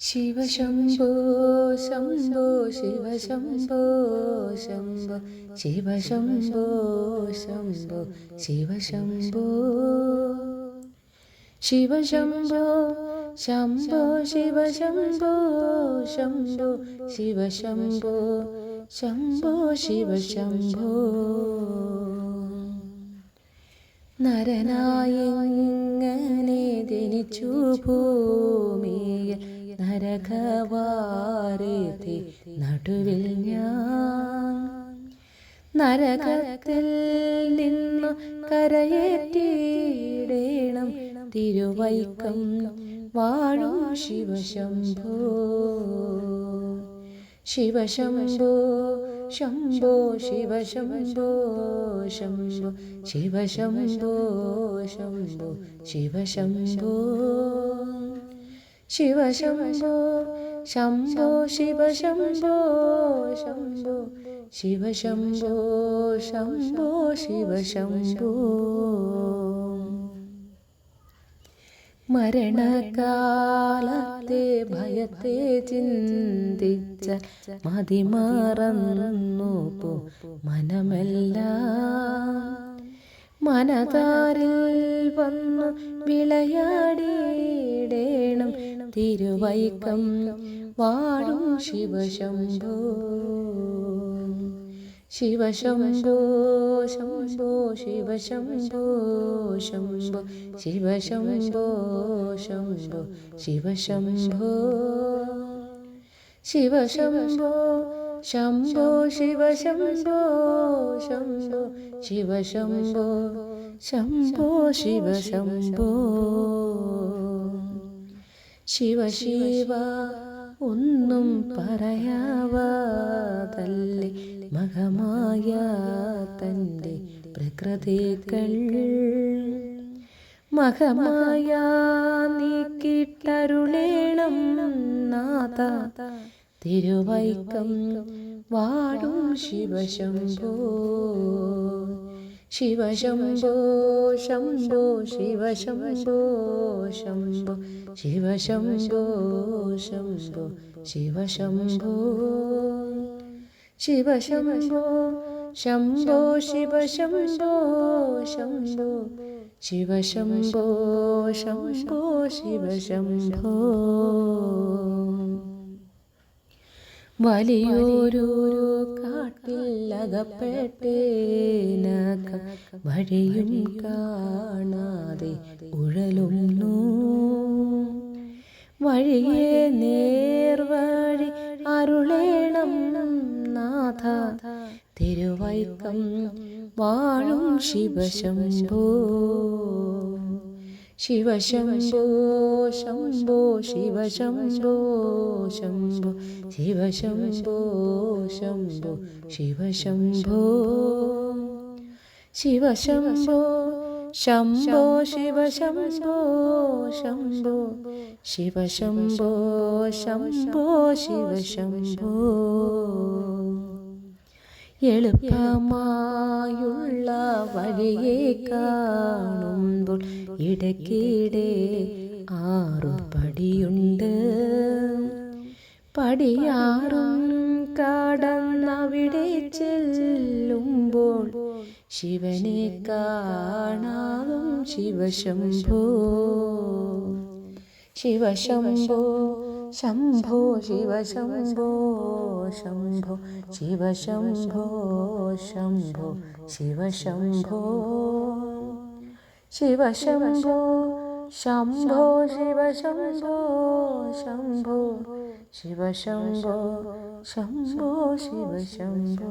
ശിവശംഭോ ശംഭോ ശിവശംഭോ ശംഭോ ശിവശംഭോ ശംഭോ ശിവശംഭോ ശിവശംഭോ ശംഭോ. ശിവശംഭോ ശംഭോ ശിവശംഭോ ശംഭോ ശിവശംഭോ നരനായിങ്ങനെ ജനിച്ചു ഭൂമിയിൽ നരകവാരത്തെ നടുവിൽ ഞാൻ നരകത്തിൽ നിന്നു കരയേറ്റിടേണം. തിരുവൈക്കം വാഴും ശിവശംഭോ. ശിവശംഭോ ശംഭോ ശിവശംഭോ ശംഭോ ശിവശംഭോ ശംഭോ ശിവശംഭോ. ശിവശംഭോ ശംഭോ ശിവശംഭോ ശംഭോ ശിവശംഭോ ശംഭോ ശിവശംഭോ മരണകാലത്തെ ഭയത്തെ ചിന്തിച്ച മതിമറന്നു പോ മനമെല്ലാം. മനതാരിൽ വന്നു വിളയാടിയിടേണം തിരുവൈക്കം വാടും ശിവശംഭോ. ശിവശംഭോ ശംഭോ ശിവശംഭോ ശംഭോ ശിവശംഭോ ശംഭോ ശിവശംഭോ. ശംഭോ ശിവശംഭോ ശംഭോ ശിവശംഭോ ശംഭോ ശിവശംഭോ. ശിവ ശിവ ഒന്നും പറയാവാതല്ലേ? മകമായ തന്റെ പ്രകൃതികൾ മകമായ നീക്കിട്ടരുളേണം നാഥ. തിരുവൈക്കം വാടും ശിവശംഭോ. ശിവശംഭോ ശംഭോ ശിവശംഭോ ശംഭോ ശിവശംഭോ ശംഭോ ശിവശംഭോ ശിവശംഭോ ശംഭോ ശിവശംഭോ ശംഭോ ശിവശംഭോ ശംഭോ ശിവശംഭോ വലിയൊരു കാട്ടിൽ അകപ്പെട്ടേനക വഴിയും കാണാതെ ഉഴലുന്നു. വഴിയെ നേർവഴി അരുളേണം നാഥ. തിരുവൈക്കം വാഴും ശിവശംഭോ. ശിവശംഭോ ശംഭോ ശിവശംഭോ ശംഭോ ശിവശംഭോ ശംഭോ ശിവശംഭോ ശിവശംഭോ ശംഭോ ശിവശംഭോ ശംഭോ ശിവശംഭോ ശംഭോ ശിവശംഭോ എളുപ്പമായുള്ള വഴിയെ കാണുമ്പോൾ ഇടയ്ക്കിടെ ആറു പടിയുണ്ട് പടിയാറും കടന്നവിടെ ചെല്ലുമ്പോൾ ശിവനെ കാണാതും ശിവശംഭോ. ശിവശംഭോ ശംഭോ ശിവ ശംഭോ ശിവശംഭോ ശംഭോ ശംഭോ ശിവ ശംഭോ ശിവ ശംഭോ ശിവശംഭോ ശംഭോ ശിവശംഭോ.